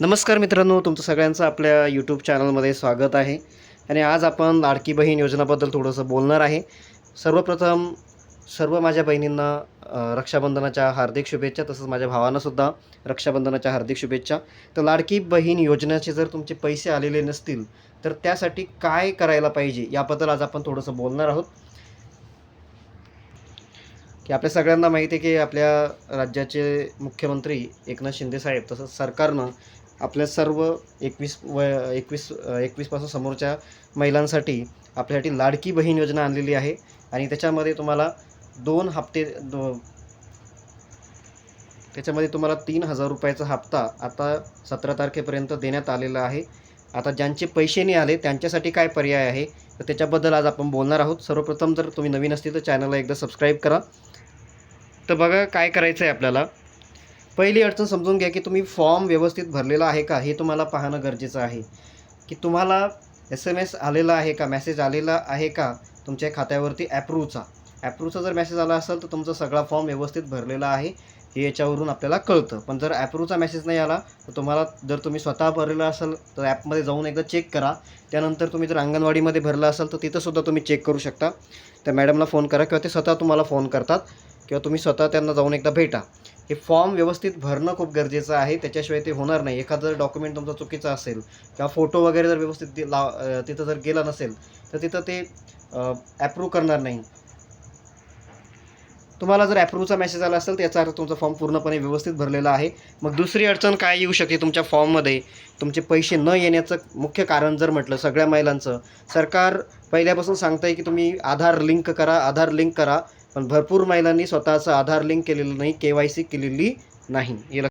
नमस्कार मित्रांनो तुमचं सगळ्यांचं आपल्या यूट्यूब चॅनलमध्ये स्वागत आहे. आणि आज आपण लाडकी बहीण योजनाबद्दल थोडंसं बोलणार आहे. सर्वप्रथम सर्व माझ्या बहिणींना रक्षाबंधनाच्या हार्दिक शुभेच्छा तसंच माझ्या भावांनासुद्धा रक्षाबंधनाच्या हार्दिक शुभेच्छा. तर लाडकी बहीण योजनेचे जर तुमचे पैसे आलेले नसतील तर त्यासाठी काय करायला पाहिजे याबद्दल आज आपण थोडंसं बोलणार आहोत. की आपल्या सगळ्यांना माहिती आहे की आपल्या राज्याचे मुख्यमंत्री एकनाथ शिंदे साहेब तसंच सरकारनं आपल्या सर्व एकवीस व एकवीस एकवीसपासून समोरच्या महिलांसाठी आपल्यासाठी लाडकी बहीण योजना आणलेली आहे. आणि त्याच्यामध्ये तुम्हाला दोन हप्ते दो त्याच्यामध्ये तुम्हाला तीन हजार रुपयाचा हप्ता आता सतरा तारखेपर्यंत देण्यात आलेला आहे. आता ज्यांचे पैसे नाही आले त्यांच्यासाठी काय पर्याय आहे? तर त्याच्याबद्दल आज आपण बोलणार आहोत. सर्वप्रथम जर तुम्ही नवीन असतील तर चॅनलला एकदा सबस्क्राईब करा. तर बघा काय करायचं आहे आपल्याला? पहिली अडचण समजून घ्या की तुम्ही फॉर्म व्यवस्थित भरलेला आहे का हे तुम्हाला पाहणं गरजेचं आहे. की तुम्हाला एस एम एस आलेला आहे का मेसेज आलेला आहे का तुमच्या खात्यावरती ॲप्रूवचा ॲप्रूवचा जर मेसेज आला असेल तर तुमचा सगळा फॉर्म व्यवस्थित भरलेला आहे हे याच्यावरून आपल्याला कळतं. पण जर ॲप्रूवचा मेसेज नाही आला तर तुम्हाला जर तुम्ही स्वतः भरलेला असेल तर ॲपमध्ये जाऊन एकदा चेक करा. त्यानंतर तुम्ही जर अंगणवाडीमध्ये भरला असाल तर तिथंसुद्धा तुम्ही चेक करू शकता. त्या मॅडमला फोन करा किंवा ते स्वतः तुम्हाला फोन करतात. किंवा तुम्ही स्वतः त्यांना जाऊन एकदा भेटा. हे फॉर्म व्यवस्थित भरणं खूप गरजेचं आहे. त्याच्याशिवाय ते होणार नाही. एखादं जर डॉक्युमेंट तुमचा चुकीचा असेल किंवा फोटो वगैरे जर व्यवस्थित ला लाव तिथं जर गेला नसेल तर तिथं ते ॲप्रूव्ह करणार नाही. तुम्हाला जर ॲप्रूव्हचा मेसेज आला असेल तर याचा अर्थ तुमचा फॉर्म पूर्णपणे व्यवस्थित भरलेला आहे. मग दुसरी अडचण काय येऊ शकते तुमच्या फॉर्ममध्ये? तुमचे पैसे न येण्याचं मुख्य कारण जर म्हटलं सगळ्या महिलांचं सरकार पहिल्यापासून सांगतं आहे की तुम्ही आधार लिंक करा आधार लिंक करा. पण भरपूर महिलांनी स्वतःचं आधार लिंक केलेलं नाही के वाय सी केलेली नाही. हे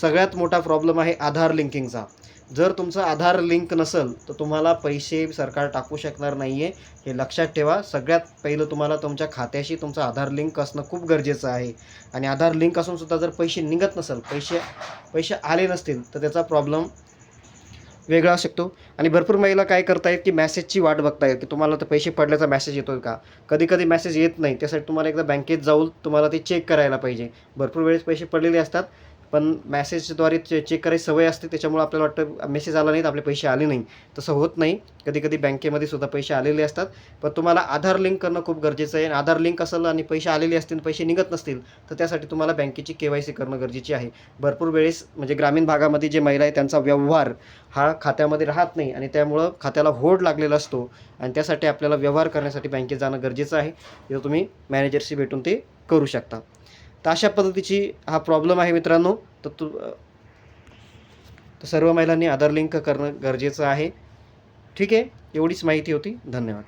सगळ्यात मोठा प्रॉब्लेम आहे आधार लिंकिंगचा. जर तुमचं आधार लिंक नसेल तर तुम्हाला पैसे सरकार टाकू शकणार नाही आहे हे लक्षात ठेवा. सगळ्यात पहिलं तुम्हाला तुमच्या खात्याशी तुमचं आधार लिंक असणं खूप गरजेचं आहे. आणि आधार लिंक असूनसुद्धा जर पैसे निघत नसेल पैसे पैसे आले नसतील तर त्याचा प्रॉब्लेम वेगळा शकतो. आणि भरपूर महिला काय करतायत की मॅसेजची वाट बघतायत की तुम्हाला तर पैसे पडल्याचा मेसेज येतो का? कधी कधी मेसेज येत नाही. त्यासाठी तुम्हाला एकदा बँकेत जाऊन तुम्हाला ते चेक करायला पाहिजे. भरपूर वेळेस पैसे पडलेले असतात. पण मेसेजद्वारे चे चेक करायची सवय असते त्याच्यामुळे आपल्याला वाटतं मेसेज आला नाही तर आपले पैसे आले नाही तसं होत नाही. कधी कधी बँकेमध्ये सुद्धा पैसे आलेले असतात. पण तुम्हाला आधार लिंक करणं खूप गरजेचं आहे. आणि आधार लिंक असेल आणि पैसे आलेले असतील पैसे निघत नसतील तर त्यासाठी तुम्हाला बँकेची के वाय सी करणं गरजेची आहे. भरपूर वेळेस म्हणजे ग्रामीण भागामध्ये जे महिला आहे त्यांचा व्यवहार हा खात्यामध्ये राहत नाही आणि त्यामुळं खात्याला होड लागलेला असतो आणि त्यासाठी आपल्याला व्यवहार करण्यासाठी बँकेत जाणं गरजेचं आहे. तिथं तुम्ही मॅनेजरशी भेटून ते करू शकता. तर अशा पद्धतीची हा प्रॉब्लेम आहे मित्रांनो. तर तू तर सर्व महिलांनी आधार लिंक करणं गरजेचं आहे. ठीक आहे? एवढीच माहिती होती. धन्यवाद.